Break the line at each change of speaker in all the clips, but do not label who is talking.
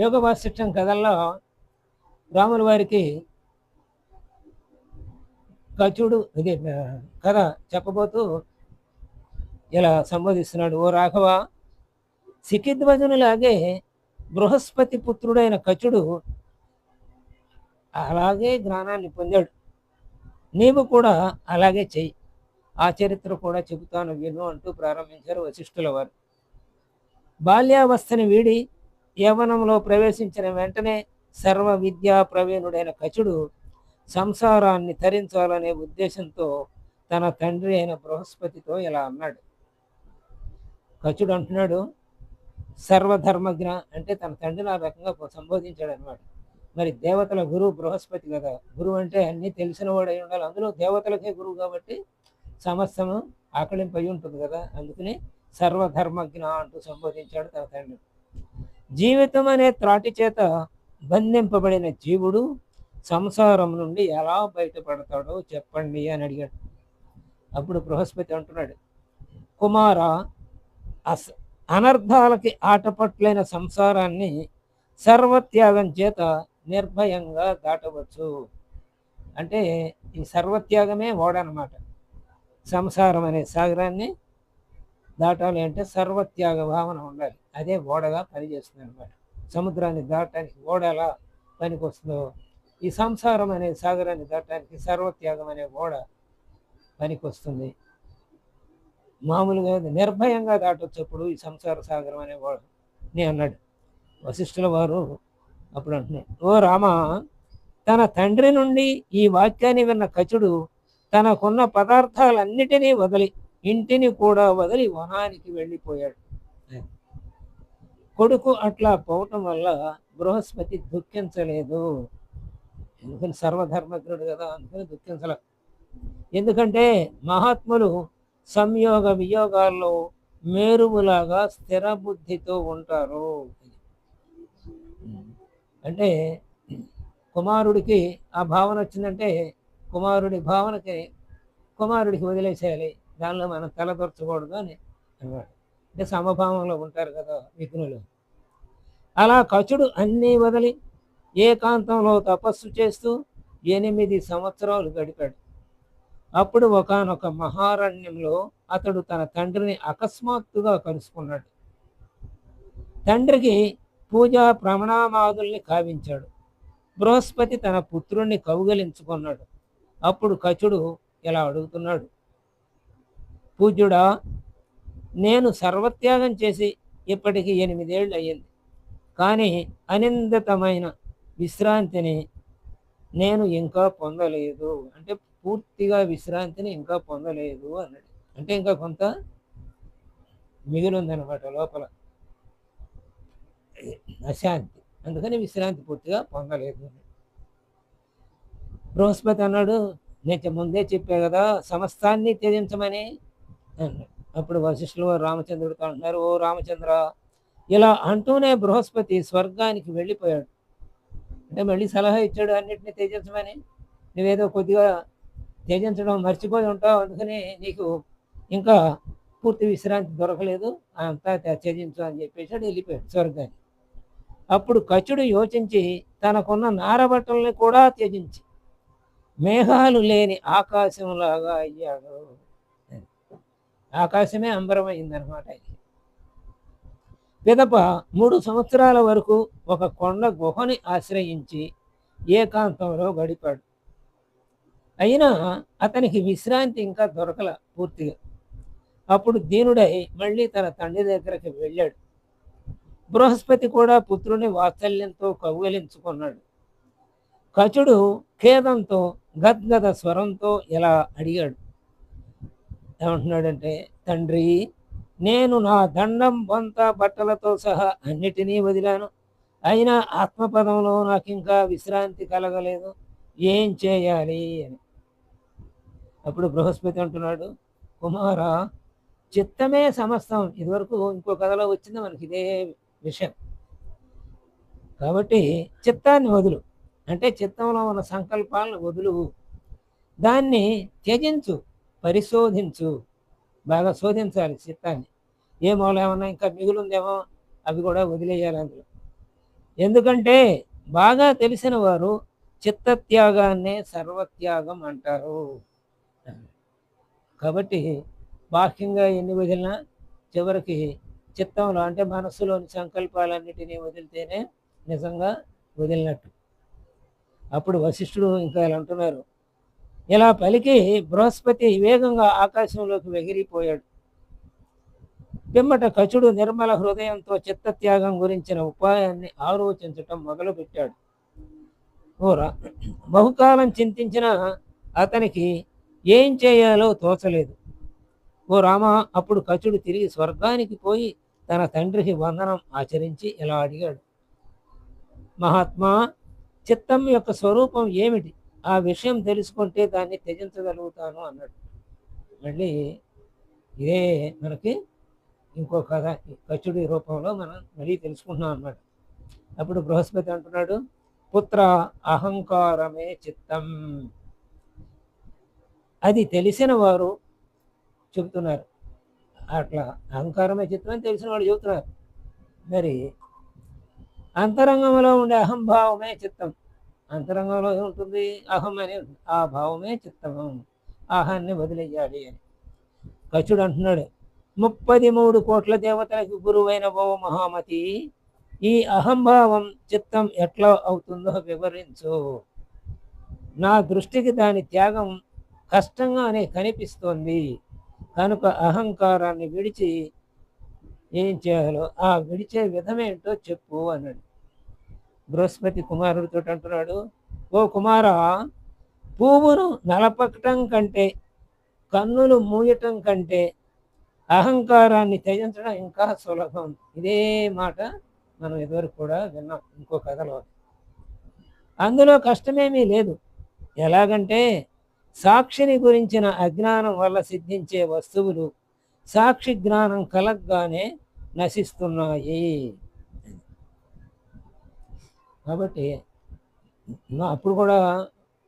యోగ వాసిష్టం కథల్లో రాముల వారికి కచుడు ఇది కథ చెప్పబోతూ ఇలా సంబోధిస్తున్నాడు. ఓ రాఘవ సికిధ్వజనులాగే బృహస్పతి పుత్రుడైన కచుడు అలాగే జ్ఞానాన్ని పొందాడు. నీవు కూడా అలాగే చెయ్యి. ఆ చరిత్ర కూడా చెబుతాను విను అంటూ ప్రారంభించారు వశిష్ఠుల వారు. బాల్యావస్థని వీడి యవనంలో ప్రవేశించిన వెంటనే సర్వ విద్యా ప్రవీణుడైన కచుడు సంసారాన్ని తరించాలనే ఉద్దేశంతో తన తండ్రి అయిన బృహస్పతితో ఇలా అన్నాడు. కచుడు అంటున్నాడు సర్వధర్మజ్ఞ అంటే తన తండ్రిని ఆ రకంగా సంబోధించాడు అనమాట మరి దేవతల గురువు బృహస్పతి కదా గురువు అంటే అన్నీ తెలిసిన వాడు అయి ఉండాలి. అందులో దేవతలకే గురువు కాబట్టి సమస్తము ఆకలింపై ఉంటుంది కదా అందుకని సర్వధర్మజ్ఞ అంటూ సంబోధించాడు తన తండ్రి. జీవితం అనే త్రాటి చేత బంధింపబడిన జీవుడు సంసారం నుండి ఎలా బయటపడతాడో చెప్పండి అని అడిగాడు. అప్పుడు బృహస్పతి అంటున్నాడు కుమార అస అనర్థాలకి ఆటపట్లైన సంసారాన్ని సర్వత్యాగం చేత నిర్భయంగా దాటవచ్చు. అంటే ఈ సర్వత్యాగమే ఓడనమాట. సంసారం అనే సాగరాన్ని దాటాలి అంటే సర్వత్యాగ భావన ఉండాలి. అదే ఓడగా పనిచేస్తుంది అనమాట సముద్రాన్ని దాటడానికి ఓడ ఎలా పనికొస్తుందో ఈ సంసారం అనే సాగరాన్ని దాటడానికి సర్వత్యాగం అనే ఓడ పనికి వస్తుంది మామూలుగా నిర్భయంగా దాటొచ్చు అప్పుడు ఈ సంసార సాగరం అనే ఓడ నీ అన్నాడు. వశిష్ఠుల వారు అప్పుడు అంటున్నాడు ఓ రామ తన తండ్రి నుండి ఈ వాక్యాన్ని విన్న కచుడు తనకున్న పదార్థాలన్నిటినీ వదిలి ఇంటిని కూడా వదిలి వనానికి వెళ్ళిపోయాడు. కొడుకు అట్లా పోవటం వల్ల బృహస్పతి దుఃఖించలేదు. ఎందుకని సర్వధర్మజ్ఞుడు కదా అందుకని దుఃఖించల. ఎందుకంటే మహాత్ములు సంయోగ వియోగాల్లో మేరువులాగా స్థిర బుద్ధితో ఉంటారు. అంటే కుమారుడికి ఆ భావన వచ్చిందంటే కుమారుడి భావనకి కుమారుడికి వదిలేసేయాలి. దానిలో మనం తలదొరచకూడదు అని అన్నాడు. అంటే సమభావంలో ఉంటారు కదా మిథునులు అలా కచుడు అన్నీ వదిలి ఏకాంతంలో తపస్సు చేస్తూ ఎనిమిది సంవత్సరాలు గడిపాడు. అప్పుడు ఒకానొక మహారణ్యంలో అతడు తన తండ్రిని అకస్మాత్తుగా కలుసుకున్నాడు. తండ్రికి పూజా ప్రమణామాదుల్ని కావించాడు. బృహస్పతి తన పుత్రుణ్ణి కౌగలించుకున్నాడు. అప్పుడు కచుడు ఇలా అడుగుతున్నాడు. పూజ్యుడా నేను సర్వత్యాగం చేసి ఇప్పటికి ఎనిమిదేళ్ళు అయ్యింది. కానీ అనిందితమైన విశ్రాంతిని నేను ఇంకా పొందలేదు. అంటే పూర్తిగా విశ్రాంతిని ఇంకా పొందలేదు అన్నాడు. అంటే ఇంకా కొంత మిగిలిందనమాట లోపల. అశాంతి. అందుకని విశ్రాంతి పూర్తిగా పొందలేదు బృహస్పతి అన్నాడు నేను ముందే చెప్పా కదా సమస్తాన్ని త్యజించమని అప్పుడు వశిష్ఠులు వారు రామచంద్రుడితో అంటున్నారు ఓ రామచంద్ర ఇలా అంటూనే బృహస్పతి స్వర్గానికి వెళ్ళిపోయాడు. అంటే మళ్ళీ సలహా ఇచ్చాడు అన్నిటిని త్యజించమని. నువ్వేదో కొద్దిగా త్యజించడం మర్చిపోయి ఉంటావు అందుకని నీకు ఇంకా పూర్తి విశ్రాంతి దొరకలేదు అంతా త్యజించు అని చెప్పేసాడు వెళ్ళిపోయాడు స్వర్గానికి. అప్పుడు కచుడు యోచించి తనకున్న నారబట్టల్ని కూడా త్యజించి మేఘాలు లేని ఆకాశంలాగా అయ్యాడు. ఆకాశమే అంబరమైందనమాట ఆయనకి పిదప మూడు సంవత్సరాల వరకు ఒక కొండ గుహని ఆశ్రయించి ఏకాంతంలో గడిపాడు. అయినా అతనికి విశ్రాంతి ఇంకా దొరకల పూర్తిగా. అప్పుడు దీనుడై మళ్ళీ తన తండ్రి దగ్గరికి వెళ్ళాడు. బృహస్పతి కూడా పుత్రుని వాత్సల్యంతో కౌగలించుకున్నాడు. కచుడు ఖేదంతో గద్గద స్వరంతో ఇలా అడిగాడు. ఏమంటున్నాడంటే తండ్రి నేను నా దండం బొంత బట్టలతో సహా అన్నిటినీ వదిలాను. అయినా ఆత్మపదంలో నాకు ఇంకా విశ్రాంతి కలగలేదు. ఏం చేయాలి? అని. అప్పుడు బృహస్పతి అంటున్నాడు కుమార చిత్తమే సమస్తం. ఇదివరకు ఇంకో కథలో వచ్చింది మనకి ఇదే విషయం. కాబట్టి చిత్తాన్ని వదులు. అంటే చిత్తంలో ఉన్న సంకల్పాలను వదులు దాన్ని త్యజించు. పరిశోధించు. బాగా శోధించాలి చిత్తాన్ని. ఏ మూలం ఏమన్నా ఇంకా మిగులుందేమో అవి కూడా వదిలేయాలి అందులో. ఎందుకంటే బాగా తెలిసిన వారు చిత్తత్యాగాన్నే సర్వత్యాగం అంటారు. కాబట్టి బాహ్యంగా ఎన్ని వదిలినా చివరికి చిత్తంలో అంటే మనస్సులోని సంకల్పాలన్నిటినీ వదిలితేనే నిజంగా వదిలినట్టు. అప్పుడు వశిష్ఠుడు ఇంకా ఇలా అంటున్నారు. ఇలా పలికి బృహస్పతి వేగంగా ఆకాశంలోకి ఎగిరిపోయాడు పిమ్మట కచుడు నిర్మల హృదయంతో చిత్తత్యాగం గురించిన ఉపాయాన్ని ఆలోచించటం మొదలుపెట్టాడు. ఓరా బహుకాలం చింతించిన అతనికి ఏం చేయాలో తోచలేదు. ఓ రామ అప్పుడు కచుడు తిరిగి స్వర్గానికి పోయి తన తండ్రికి వందనం ఆచరించి ఇలా అడిగాడు. మహాత్మా చిత్తం యొక్క స్వరూపం ఏమిటి? ఆ విషయం తెలుసుకుంటే దాన్ని త్యజించగలుగుతాను అన్నాడు. మళ్ళీ ఇదే మనకి ఇంకో కథ కచుడి రూపంలో మనం మళ్ళీ తెలుసుకుంటున్నాం అన్నమాట. అప్పుడు బృహస్పతి అంటున్నాడు పుత్ర అహంకారమే చిత్తం. అది తెలిసిన వారు చెబుతున్నారు. అట్లా అహంకారమే చిత్తం అని తెలిసిన వాళ్ళు చెబుతున్నారు. మరి అంతరంగంలో ఉండే అహంభావమే చిత్తం. అంతరంగంలో ఉంటుంది. అహం అని ఆ భావమే చిత్తమం అహాన్ని వదిలేయాలి అని. కచుడు అంటున్నాడు. ముప్పది మూడు కోట్ల దేవతలకు గురువైన భవ మహామతి ఈ అహంభావం చిత్తం ఎట్లా అవుతుందో వివరించు. నా దృష్టికి దాని త్యాగం కష్టంగానే కనిపిస్తోంది. కనుక అహంకారాన్ని విడిచి ఏం చేయాలో ఆ విడిచే విధమేంటో చెప్పు అన్నాడు. బృహస్పతి కుమారుడితో అంటున్నాడు ఓ కుమార పువ్వును నలపకటం కంటే కన్నులు మూయటం కంటే అహంకారాన్ని త్యజించడం ఇంకా సులభం. ఇదే మాట మనం ఇదివరకు కూడా విన్నాం ఇంకో కథలో. అందులో కష్టమేమీ లేదు. ఎలాగంటే సాక్షిని గురించిన అజ్ఞానం వల్ల సిద్ధించే వస్తువులు సాక్షి జ్ఞానం కలగ్గానే నశిస్తున్నాయి. కాబట్టి అప్పుడు కూడా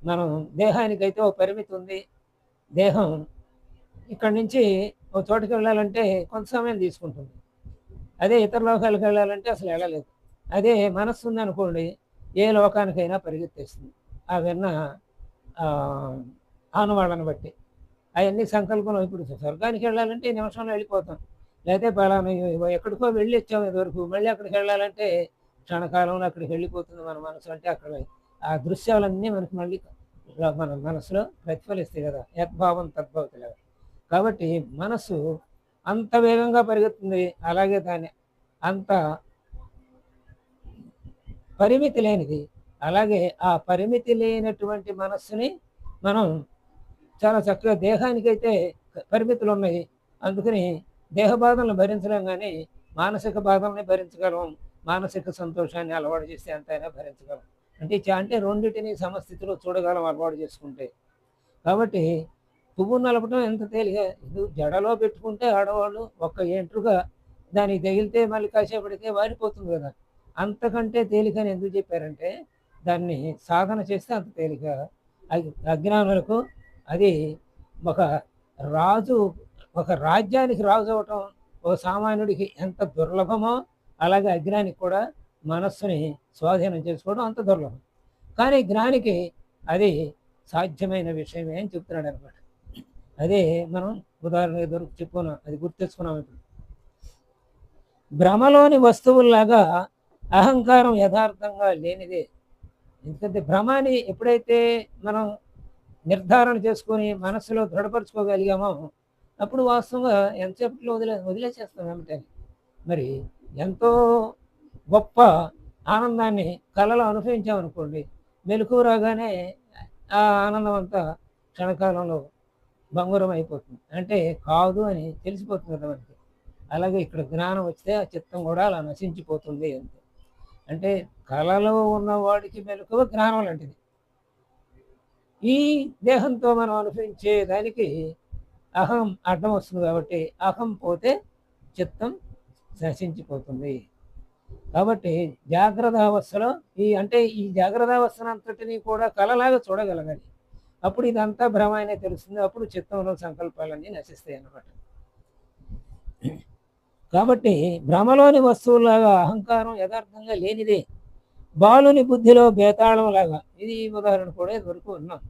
మనం దేహానికైతే ఓ పరిమితి ఉంది. దేహం ఇక్కడి నుంచి ఒక చోటుకి వెళ్ళాలంటే కొంత సమయం తీసుకుంటుంది. అదే ఇతర లోకాలకు వెళ్ళాలంటే అసలు వెళ్ళలేదు. అదే మనస్సు ఉందనుకోండి ఏ లోకానికైనా పరిగెత్తేస్తుంది. ఆ విన్న ఆనవాళ్ళని బట్టి. అవన్నీ సంకల్పం ఇప్పుడు స్వర్గానికి వెళ్ళాలంటే నిమిషంలో వెళ్ళిపోతాం. లేకపోతే పలానా ఎక్కడికో వెళ్ళి వచ్చాం ఇదివరకు మళ్ళీ అక్కడికి వెళ్ళాలంటే క్షణకాలంలో అక్కడికి వెళ్ళిపోతుంది మన మనసు అంటే అక్కడ ఆ దృశ్యాలన్నీ మనకి మళ్ళీ మన మనసులో ప్రతిఫలిస్తాయి కదా. యద్భావం తద్భవతి కదా కాబట్టి మనసు అంత వేగంగా పరిగెత్తుంది. అలాగే దాన్ని అంత పరిమితి లేనిది. అలాగే ఆ పరిమితి లేనటువంటి మనస్సుని మనం చాలా చక్కగా దేహానికైతే పరిమితులు ఉన్నాయి. అందుకని దేహ బాధలను భరించలేం కానీ మానసిక బాధల్ని భరించగలం మానసిక సంతోషాన్ని అలవాటు చేస్తే ఎంతైనా భరించగలం. అంటే అంటే రెండింటిని సమస్థితిలో చూడగలం అలవాటు చేసుకుంటే. కాబట్టి పువ్వు నలపడం ఎంత తేలిక ఇది జడలో పెట్టుకుంటే ఆడవాళ్ళు ఒక్క ఎంట్రుగా దానికి తగిలితే మళ్ళీ కాసేపడితే వారిపోతుంది కదా. అంతకంటే తేలికని ఎందుకు చెప్పారంటే దాన్ని సాధన చేస్తే అంత తేలిక. అజ్ఞానులకు అది ఒక రాజు ఒక రాజ్యానికి రాజు అవటం ఒక సామాన్యుడికి ఎంత దుర్లభమో అలాగే అజ్ఞానికి కూడా మనస్సుని స్వాధీనం చేసుకోవడం అంత దుర్లభం. కానీ జ్ఞానికి అది సాధ్యమైన విషయమే అని చెప్తున్నాడు అనమాట అదే మనం ఉదాహరణ దొరికి చెప్పుకున్నాం అది గుర్తెచ్చుకున్నాం ఇప్పుడు. భ్రమలోని వస్తువుల్లాగా అహంకారం యథార్థంగా లేనిదే. ఎందుకంటే భ్రమాన్ని ఎప్పుడైతే మనం నిర్ధారణ చేసుకొని మనసులో దృఢపరచుకోగలిగామో అప్పుడు వాస్తవంగా ఎంతసేపట్లో వదిలే వదిలేసేస్తాం ఏమిటని మరి ఎంతో గొప్ప ఆనందాన్ని కళలో అనుభవించామనుకోండి మెలకు రాగానే ఆ ఆనందం అంతా క్షణకాలంలో భంగురం అయిపోతుంది. అంటే కాదు అని తెలిసిపోతుంది కదా మనకి. అలాగే ఇక్కడ జ్ఞానం వస్తే ఆ చిత్తం కూడా అలా నశించిపోతుంది అంతే. అంటే కళలో ఉన్నవాడికి మెలకువ జ్ఞానం లాంటిది. ఈ దేహంతో మనం అనుభవించే దానికి అహం అడ్డం వస్తుంది కాబట్టి అహం పోతే చిత్తం నశించిపోతుంది. కాబట్టి జాగ్రత్త అవస్థలో ఈ అంటే ఈ జాగ్రత్త అవస్థనంతటిని కూడా కలలాగా చూడగలగాలి. అప్పుడు ఇదంతా భ్రమ అనే తెలుస్తుంది. అప్పుడు చిత్తంలో సంకల్పాలన్నీ నశిస్తాయి అన్నమాట. కాబట్టి భ్రమలోని వస్తువులాగా అహంకారం యథార్థంగా లేనిదే బాలుని బుద్ధిలో బేతాళం లాగా ఇది ఈ ఉదాహరణ కూడా ఇదివరకు ఉన్నాం.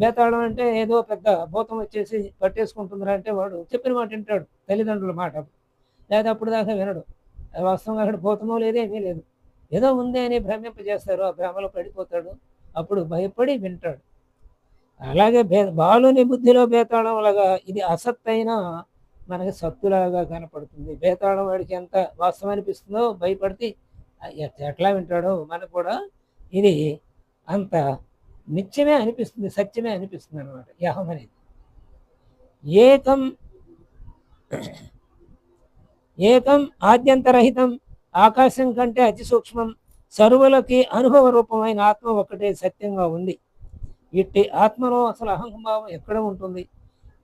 బేతాళం అంటే ఏదో పెద్ద భూతం వచ్చేసి పట్టేసుకుంటుందిరా అంటే వాడు చెప్పిన మాట వింటాడు తల్లిదండ్రుల మాట లేదా అప్పుడు దాకా వినడు. అది వాస్తవంగా అక్కడ భూతమో లేదేమీ లేదు. ఏదో ఉంది అని భ్రమింపజేస్తారు. ఆ భ్రమలో పడిపోతాడు. అప్పుడు భయపడి వింటాడు. అలాగే బే బాలుని బుద్ధిలో బేతాళం లాగా ఇది అసత్తైన మనకి సత్తులాగా కనపడుతుంది. బేతాళం వాడికి ఎంత వాస్తవం అనిపిస్తుందో భయపడితే ఎట్లా వింటాడో మనకు కూడా ఇది అంత నిత్యమే అనిపిస్తుంది సత్యమే అనిపిస్తుంది అనమాట యహం అనేది. ఏకం ఏకం ఆద్యంతరహితం ఆకాశం కంటే అతి సూక్ష్మం సర్వులకి అనుభవ రూపమైన ఆత్మ ఒకటే సత్యంగా ఉంది. ఇట్టి ఆత్మలో అసలు అహంభావం ఎక్కడ ఉంటుంది?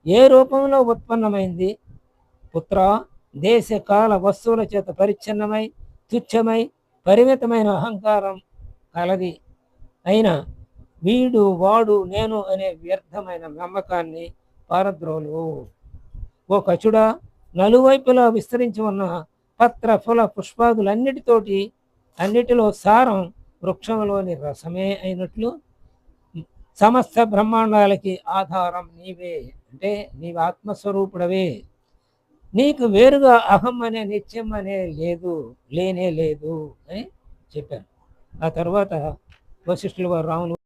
ఏ రూపంలో ఉత్పన్నమైంది? పుత్ర దేశ కాల వస్తువుల చేత పరిచ్ఛిన్నమై తుచ్చమై పరిమితమైన అహంకారం కలది. అయినా వీడు వాడు నేను అనే వ్యర్థమైన నమ్మకాన్ని పారద్రోలు. ఓ కచుడా నలువైపులా విస్తరించి ఉన్న పత్ర ఫుల పుష్పాదులన్నిటితోటి అన్నిటిలో సారం వృక్షంలోని రసమే అయినట్లు సమస్త బ్రహ్మాండాలకి ఆధారం నీవే. అంటే నీవు ఆత్మస్వరూపుడవే. నీకు వేరుగా అహం అనే నిత్యం అనే లేదు లేనే లేదు అని చెప్పారు. ఆ తర్వాత వశిష్ఠులు వారు రాములు